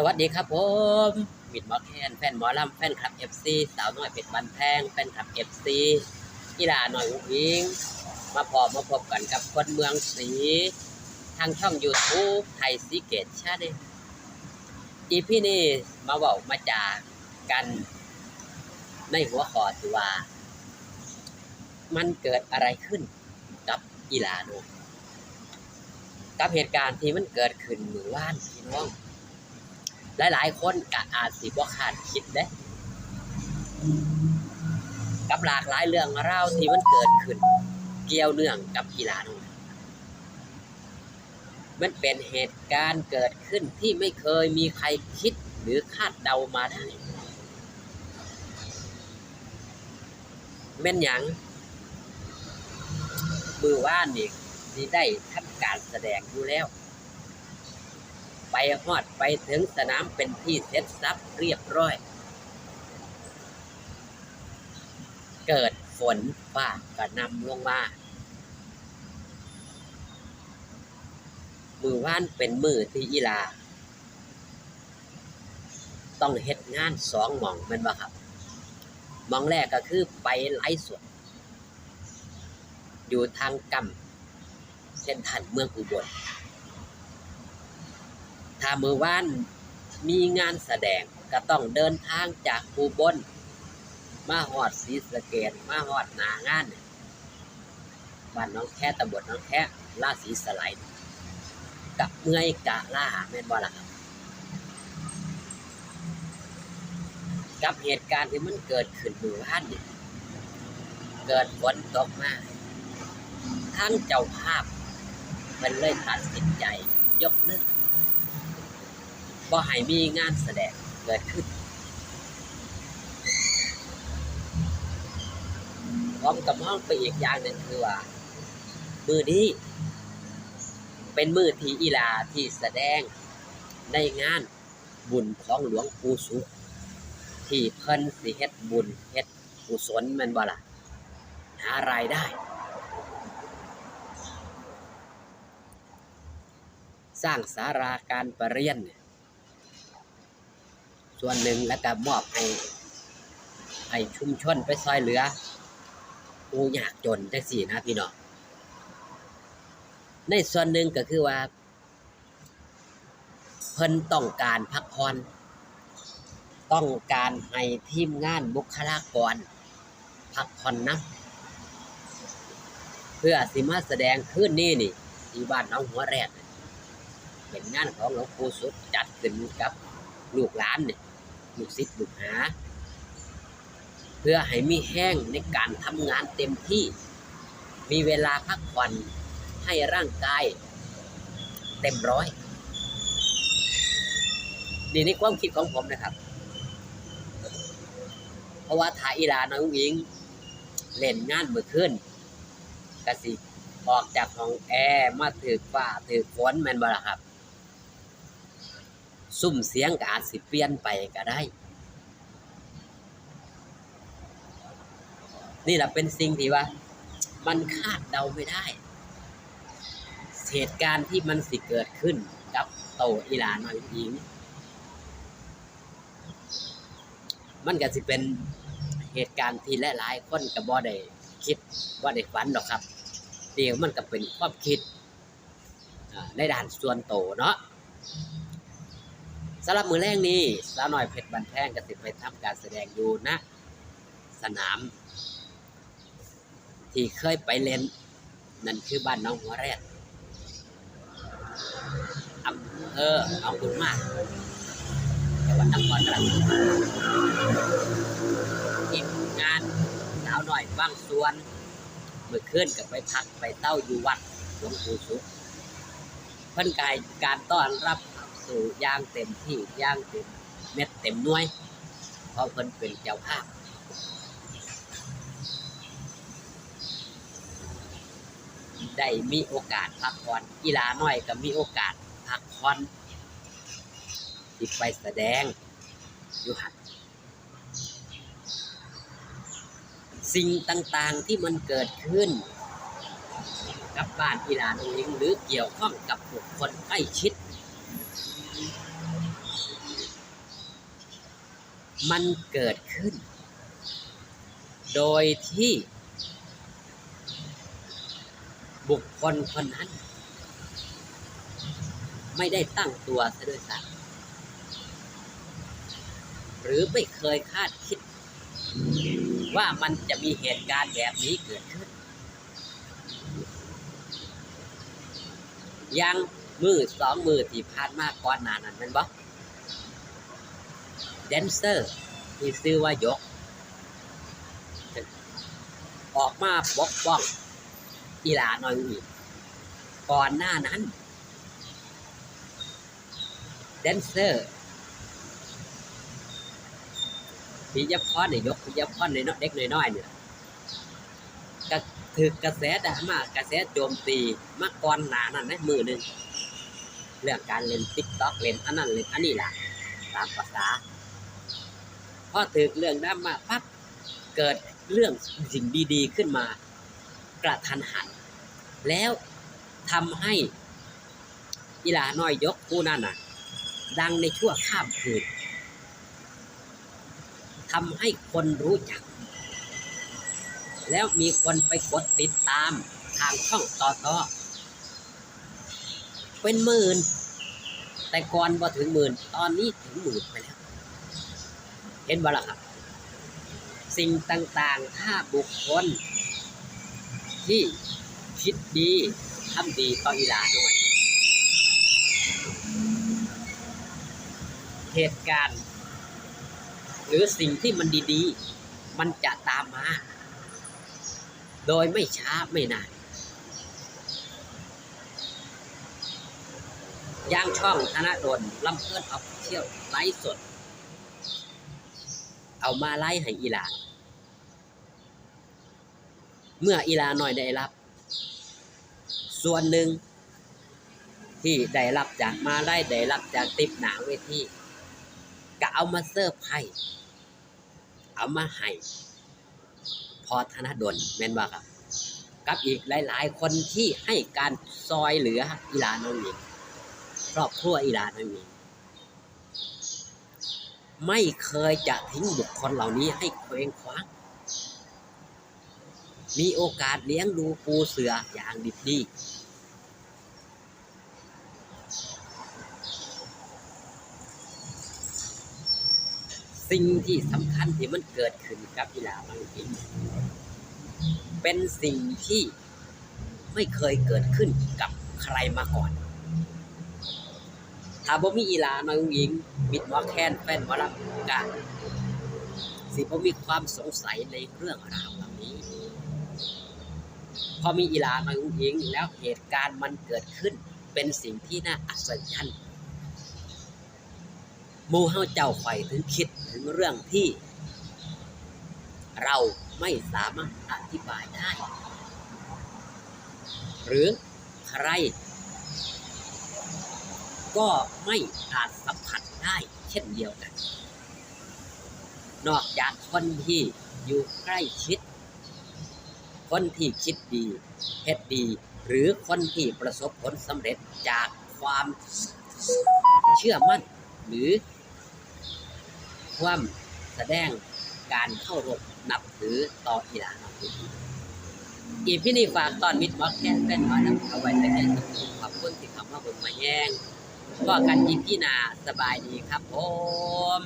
สวัสดีครับผมมิดหมอแคนแฟนหมอลำแฟนคลับ FC สาวน้อยเป็ดบันแพงแฟนคลับ FC กีฬาหน่อยอุ้งอิง มาพอมาพบกันกับคนเมืองศรีทางช่อง YouTube ไทยซีเกตชาแนลอีพี่นี่มาเว้ามาจากัน ในหัวข้อที่ว่า มันเกิดอะไรขึ้นกับกีฬาโนกับเหตุการณ์ที่มันเกิดขึ้นเมื่อวานพี่น้อง หลายๆ คนก็อาจสิบ่คาดคิดเด้กับหลากหลายเรื่องราวที่มันเกิดขึ้น เกี่ยวเนื่องกับกีฬานู่นมันเป็นเหตุการณ์เกิดขึ้นที่ไม่เคยมีใครคิดหรือคาดเดามาได้แม่นยังมือว่านนี่ที่ได้ทำการแสดงอยู่แล้ว ไปฮอดไปถึงสนามเป็นที่เสร็จสับเรียบร้อย เกิดฝนฟ้ากระนำลงมามือว่านเป็นมือที่อีลา ต้องเฮ็ดงานสองหม่องม่นบ่ครับหม่องแรกก็คือไปไลฟ์สดอยู่ทางกำเส้นทันเมืองอุบล ถ้ามือว่านมีงานแสดงก็ต้องเดินทางจากอุบลมาหอดศรีสะเกดมาหอดนางานเนี่ยบ้านน้องแค่ตำบลน้องแค่ล่าศรีสไลด์กับเมื่อยกะล่าแม่นบ่ล่ะครับกับเหตุการณ์ที่มันเกิดขึ้นมือว่านเนี่ยเกิดฝนตกมาทั้งเจ้าภาพ มันเลยตัดสินใจยกเลิก บ่ให้มีงานแสดงเกิดขึ้นพร้อมกับห้องไปอีกอย่างหนึ่งคือว่า มือนี้ เป็นมือทีอีลาที่แสดงในงานบุญของหลวงปู่สุขที่เพิ่นสิเฮ็ดบุญเฮ็ดกุศลมันบ่ล่ะหารายได้ สร้างสาราการประเรียนเนี่ย ส่วนหนึ่งแล้วก็มอบให้ให้ชุมชนไปซอยเหลือผู้ยากจนจังสี่นะพี่น้องในส่วนหนึ่งก็คือว่า เพิ่นต้องการพักผ่อนต้องการให้ทีมงานบุคลากรพักผ่อนนะ เพื่อสิมาแสดงขึ้นนี่นี่ ที่บ้านน้องหัวแรดเนี่เป็นงานของหลวงปู่สุดจัดขึ้นกับลูกหลานเนี่ย ลูกศิษย์ลูกหา เพื่อให้มีแห้งในการทำงานเต็มที่ มีเวลาพักผ่อนให้ร่างกาย เต็มร้อยนี่ในความคิดของผมนะครับ เพราะว่าถ่ายอีลาน้องหญิงเล่นงานเมื่อคืนกะสิออกจากห้องแอร์มาถือฟ้าถือฝนแมนบ่ละครับ ซุ่มเสียงก็อาจสิเปลี่ยนไปก็ได้ นี่แหละเป็นสิ่งที่ว่า มันคาดเดาไม่ได้ เหตุการณ์ที่มันสิเกิดขึ้นกับโตอีหลาน้อยหญิงมันก็สิเป็นเหตุการณ์ที่หลายๆคนก็บ่ได้คิดบ่ได้ฝันหรอกครับเดี๋ยวมันก็เป็นความคิดในด้านส่วนโตเนาะ สำหรับมือแรกนี้สาวน้อยเพชรบันแพงก็สิไปทำการแสดงอยู่นะ สนาม ที่เคยไปเล่น นั่นคือบ้านน้องหัวแรดอำเภอหนองบุญมากจังหวัดนครราชสีมาทีมงานสาวน้อยบางส่วน เมื่อคืนก็ไปพักไปเต้าอยู่วัดหลวงปู่สุขเพิ่นกายการต้อนรับ สู่ย่างเต็มที่ย่างเต็มเม็ดเต็มหน่วย เพราะเพิ่นเป็นเจ้าภาพได้มีโอกาสพักผ่อนกีฬาน้อยก็มีโอกาสพักผ่อนที่ไปแสดงอยู่หันสิ่งต่างๆที่มันเกิดขึ้น กับบ้านกีฬาน้องหญิงหรือเกี่ยวข้องกับบุคคลใกล้ชิด มันเกิดขึ้น โดยที่ บุคคลคนนั้น ไม่ได้ตั้งตัวซะด้วยซ้ำหรือไม่เคยคาดคิด ว่ามันจะมีเหตุการณ์แบบนี้เกิดขึ้น ยังมือสองมือที่ผ่านมาก่อนหน้านั้นมันบอก แดนเซอร์ ที่ซื้อว่ายก ออกมาปกป้องอีหลาหน่อยอีกก่อนหน้านั้น แดนเซอร์พิยพรเนี่ยยกพิยพรในเนเด็กน้อยๆเนี่ยก็ถือกระแสดราม่ากระแสโจมตีมาก่อนหน้านั้นนะมือหนึ่งเรื่องการเล่นติ๊กต็อกเล่นอันนั้นเล่นอันนี้ล่ะตามภาษา พอถือเรื่องดราม่าปั๊บเกิดเรื่องสิ่งดีๆขึ้นมากระทันหัน แล้วทำให้อีลาน้อยยกผู้นั้นน่ะ ดังในชั่วข้ามคืนทำให้คนรู้จัก แล้วมีคนไปกดติดตามทางช่องต่อต่อเป็นหมื่น แต่ก่อนพอถึงหมื่น ตอนนี้ถึงหมื่นไปแล้ว เห็นบ่ล่ะครับ สิ่งต่างๆ ถ้าบุคคล ที่คิดดีทำดีต่ออีหลาด้วยเหตุการณ์ หรือสิ่งที่มันดีๆ มันจะตามมา โดยไม่ช้าไม่นานย่างช่องธนดลลำเพื่อนเอาเที่ยวไลฟ์สด เอามาไล่ให้อีหลาเมื่ออีหลาหน่อยได้รับ ส่วนหนึ่ง ที่ได้รับจากมาไล่ได้รับจากติปหนาเวทีก็เอามาเสิร์ฟให้เอามาให้พอธนดลแม่นว่าครับ กับอีกหลาย ๆ คนที่ให้การซอยเหลืออีหลาน้องหญิงครอบครัวอีหลาน้องหญิง ไม่เคยจะทิ้งบุคคลเหล่านี้ให้เคว้งคว้าง มีโอกาสเลี้ยงดูปูเสืออย่างดิบดี สิ่งที่สำคัญที่มันเกิดขึ้นกับอีลาบางทีเป็นสิ่งที่ไม่เคยเกิดขึ้นกับใครมาก่อน ถ้าบ่มีอีหลาน้อยหญิงมิดหมอแคนแฟนหมอลำกะสิบ่มีความสงสัยในเรื่องราวเหล่านี้ พอมีอีหลาน้อยหญิงแล้วเหตุการณ์มันเกิดขึ้น เป็นสิ่งที่น่าอัศจรรย์มู่เฮาเจ้าไฟถึงคิดถึงเรื่องที่ เราไม่สามารถอธิบายได้ หรือใคร ก็ไม่อาจสัมผัสได้เช่นเดียวกัน นอกจากคนที่อยู่ใกล้ชิด คนที่คิดดีเฮ็ดดี หรือคนที่ประสบผลสำเร็จจากความเชื่อมั่น หรือความแสดงการเข้ารบนับถือต่ออีหลานองีอีพี่นี่ฝากตอนมิดมอแคนเป็นมานํเอาไว้แต่แค่ขอบคุณที่คำว่าเบิ่งมาแย่ง ก็กันยินพี่นาสบายดีครับผม